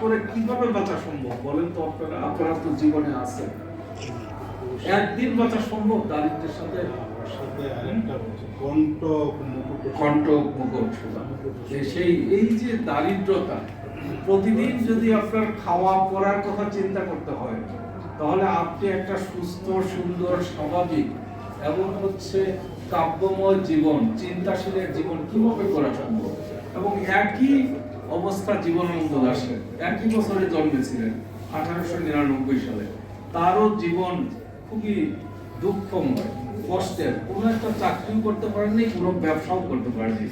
করে কীভাবে বাঁচা সম্ভব বলেন তো আপনারা? আপনারা তো জীবনে আছে একদিন বাঁচা সম্ভব দারিদ্রের সাথে? মুকুট সেই এই যে দারিদ্রতা প্রতিদিন যদি আপনার খাওয়া পড়ার কথা চিন্তা করতে হয় তাহলে আপনি একটা সুস্থ সুন্দর স্বাভাবিক এবং হচ্ছে কাব্যময় জীবন চিন্তাশীলের জীবন কীভাবে করা সম্ভব? এবং একই অবস্থা জীবনানন্দ দাসের একই বছরে জন্মেছিলেন, আঠারোশো নিরানব্বই সালে। তারও জীবন খুবই দুঃখময়, কষ্টের। কোনো একটা চাকরিও করতে পারেননি, কোনো ব্যবসাও করতে পারেনি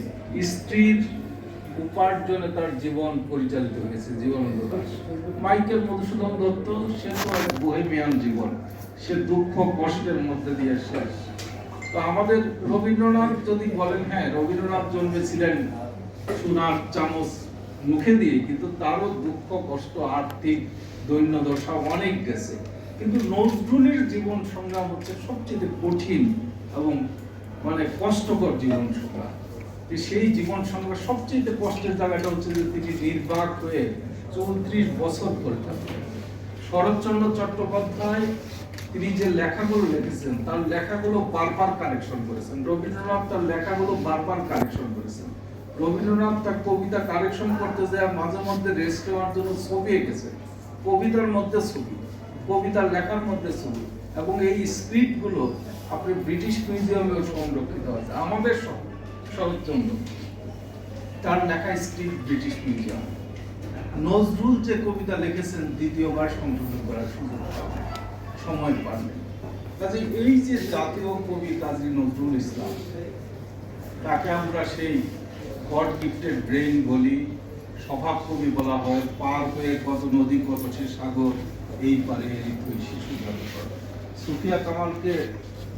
স্ত্রীর উপার্জনে তার জীবন পরিচালিত হয়েছে জীবনানন্দ দাস মাইকেল মধুসূদন দত্ত, সে তো এক বোহেমিয়ান জীবন। সে দুঃখ, কষ্টের মধ্যে দিয়ে শেষ। তো আমাদের রবীন্দ্রনাথ যদি বলেন হ্যাঁ রবীন্দ্রনাথ জন্মেছিলেন, সোনার চামচ মুখে দিয়ে কিন্তু তারও দুঃখ, কষ্ট, আর্থিক দৈন্য দশা অনেক গেছে। কিন্তু নজরুলের জীবন সংগ্রাম হচ্ছে সবচেয়ে কঠিন এবং মানে কষ্টকর জীবন সংগ্রাম যে সেই জীবন সংগ্রাম সবচেয়ে কষ্টের জায়গাটা হচ্ছে যে তিনি নির্বাক হয়ে চৌত্রিশ বছর করে থাকলেন শরৎচন্দ্র চট্টোপাধ্যায় তিনি যে লেখাগুলো লিখেছেন, তার লেখাগুলো বারবার কারেকশন করেছেন। রবীন্দ্রনাথ তার লেখাগুলো বারবার কারেকশন করেছেন। রবীন্দ্রনাথ তার কবিতা কারেকশন করতে যায় মাঝে মধ্যে রেস্ট নেওয়ার জন্য ছবি এঁকেছে। কবিতার মধ্যে ছবি, কবিতার লেখার মধ্যে ছবি, এবং এই স্ক্রিপ্টগুলো আপনি ব্রিটিশ মিউজিয়ামেও সংরক্ষিত আছে। আমাদের শরৎচন্দ্র তার লেখা স্ক্রিপ্ট ব্রিটিশ মিউজিয়াম নজরুল যে কবিতা লিখেছেন, দ্বিতীয়বার সংশোধন করার সুযোগ সময় পাবেন। কাজে এই যে জাতীয় কবি কাজী নজরুল ইসলাম, তাকে আমরা সেই গড গিফটেড ব্রেইন বলি স্বভাব কবি বলা হয়, পার হয়ে কত নদী, কত সে সাগর, এই পারে ঋতুই শিশু জাদুঘর সুফিয়া কামালকে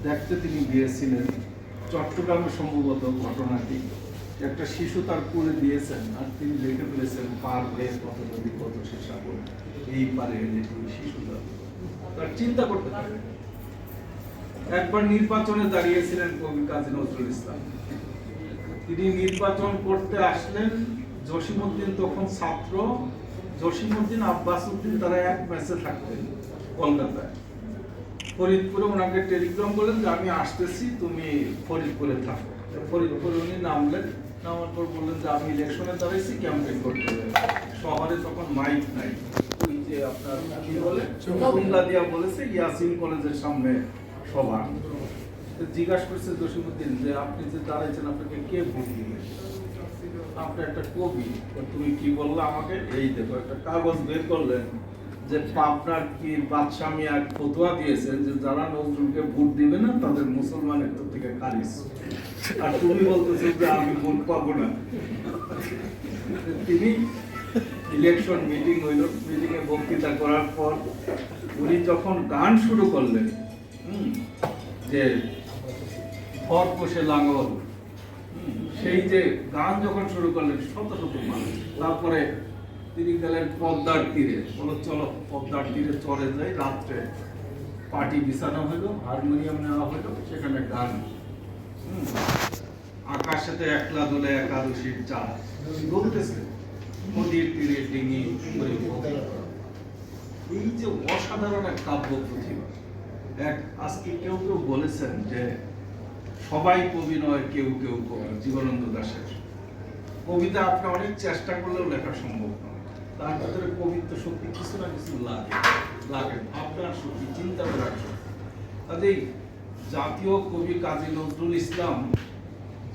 দেখতে তিনি গিয়েছিলেন, চট্টগ্রামে সম্ভবত ঘটনাটি। একটা শিশু তার করে দিয়েছেন আর তিনি লিখে ফেলেছেন, পার হয়ে কত নদী, কত সে সাগর, এই পারে ঋতুই শিশু তার চিন্তা করতে পারে একবার নির্বাচনে দাঁড়িয়েছিলেন কবি কাজী নজরুল ইসলাম। তিনি নির্বাচন করতে আসলেন। জসিমউদ্দিন তখন ছাত্র। জসিমউদ্দিন আব্বাস উদ্দিন তারা এক ম্যাচে থাকতেন কলকাতায়। ফরিদপুরে ওনাকে টেলিগ্রাম বলেন যে আমি আসতেছি তুমি ফরিদপুরে থাকো। ফরিদপুরে উনি নামলেন। নামার পর বললেন যে আমি ইলেকশনে দাঁড়াইছি ক্যাম্পেইন করতে হবে। শহরে তখন মাইক নাই। ওই যে আপনার কি বলে? দিয়া বলেছে ইয়াসিন কলেজের সামনে সভা। জিজ্ঞাসা করছে জসিমুদ্দিন যে আপনি যে দাঁড়াইছেন, আপনাকে কে ভোট দিবে? আপনি একটা কবি। তুমি কি বললে আমাকে? এই দেখো, একটা কাগজ বের করলেন যে পাবনার কি বাদশাহ মিয়া ফতোয়া দিয়েছেন যে যারা নজরুলকে ভোট দিবে না, তাদের মুসলমানের তো থেকে খারিজ আর তুমি বলতেছো যে আমি ভোট পাবো না। তিনি ইলেকশন মিটিং হইল মিটিং এ বক্তৃতা করার পর উনি যখন গান শুরু করলেন যে ফর কোষে লাঙ্গল সেই যে গান যখন শুরু করলেন, শত শত মানুষ। তারপরে তিনি গেলেন পদ্মার তীরে। বলো চলো, পদ্মার তীরে চলে যাই। রাত্রে পার্টি বিছানো হইল হারমোনিয়াম নেওয়া হইল সেখানে গান। আকাশেতে একলা দোলে একাদশীর চা বলতেছে, নদীর তীরে ডিঙি এই যে অসাধারণ এক কাব্য প্রতিভা এক আজকে কেউ কেউ বলেছেন যে সবাই কবি নয় কেউ কেউ দাশের। কবিতা আপনি অনেক চেষ্টা করলেও লেখা সম্ভব নয়। তার ভিতরে কবিত্ব শক্তি কিছু না কিছু লাগে লাগে। ভাবনার শক্তি, চিন্তা করার শক্তি। কাজেই জাতীয় কবি কাজী নজরুল ইসলাম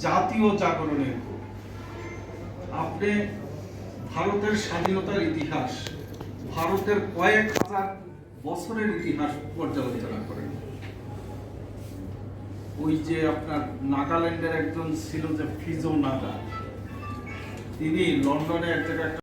জাতীয় জাগরণের কবি। আপনি ভারতের স্বাধীনতার ইতিহাস, ভারতের কয়েক হাজার বছরের ইতিহাস পর্যালোচনা করেন। ওই যে আপনার নাগাল্যান্ডের একজন ছিল যে ফিজো নাগা, তিনি লন্ডনে এক জায়গায়